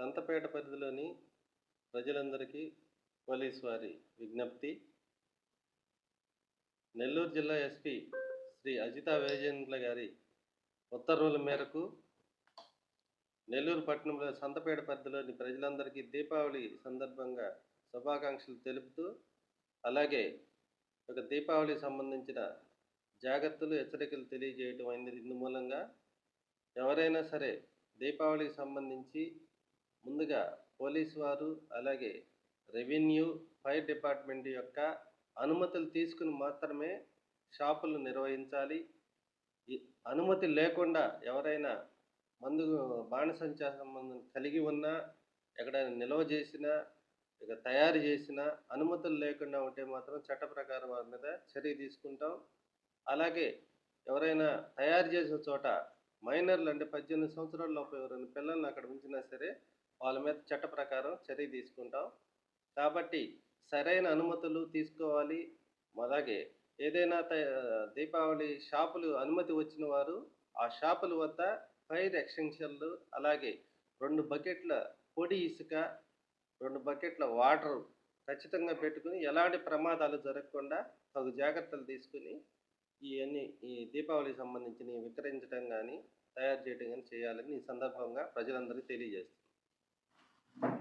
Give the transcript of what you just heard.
సంతపేట పరిధిలోని ప్రజలందరికీ పోలీస్ వారి విజ్ఞప్తి. నెల్లూరు జిల్లా ఎస్పీ శ్రీ అజితా వేజేంద్ర గారి ఉత్తర్వుల మేరకు నెల్లూరు పట్టణంలో సంతపేట పరిధిలోని ప్రజలందరికీ దీపావళి సందర్భంగా శుభాకాంక్షలు తెలుపుతూ అలాగే ఒక దీపావళి సంబంధించిన జాగ్రత్తలు హెచ్చరికలు తెలియజేయటం అయింది. ఇందు మూలంగా ఎవరైనా సరే దీపావళికి సంబంధించి ముందుగా పోలీసు వారు అలాగే రెవెన్యూ ఫైర్ డిపార్ట్మెంట్ యొక్క అనుమతులు తీసుకుని మాత్రమే షాపులు నిర్వహించాలి. అనుమతి లేకుండా ఎవరైనా మందు బాణసంచా సంబంధం కలిగి ఉన్నా ఎక్కడైనా నిల్వ చేసినా ఇక తయారు చేసిన అనుమతులు లేకుండా ఉంటే మాత్రం చట్ట ప్రకారం వారి మీద చర్య తీసుకుంటాం. అలాగే ఎవరైనా తయారు చేసిన చోట మైనర్లు అంటే పద్దెనిమిది సంవత్సరాల లోపు ఎవరైనా పిల్లల్ని అక్కడ ఉంచినా సరే వాళ్ళ మీద చట్ట ప్రకారం చర్య తీసుకుంటాం. కాబట్టి సరైన అనుమతులు తీసుకోవాలి. అలాగే ఏదైనా దీపావళి షాపులు అనుమతి వచ్చిన వారు ఆ షాపుల వద్ద ఫైర్ ఎక్స్టెన్షన్లు అలాగే రెండు బకెట్ల పొడి ఇసుక రెండు బకెట్ల వాటర్ ఖచ్చితంగా పెట్టుకుని ఎలాంటి ప్రమాదాలు జరగకుండా తగు జాగ్రత్తలు తీసుకుని ఇవన్నీ ఈ దీపావళికి సంబంధించిన విక్రయించడం కానీ తయారు చేయడం కానీ చేయాలని ఈ సందర్భంగా ప్రజలందరికీ తెలియజేస్తుంది Thank you.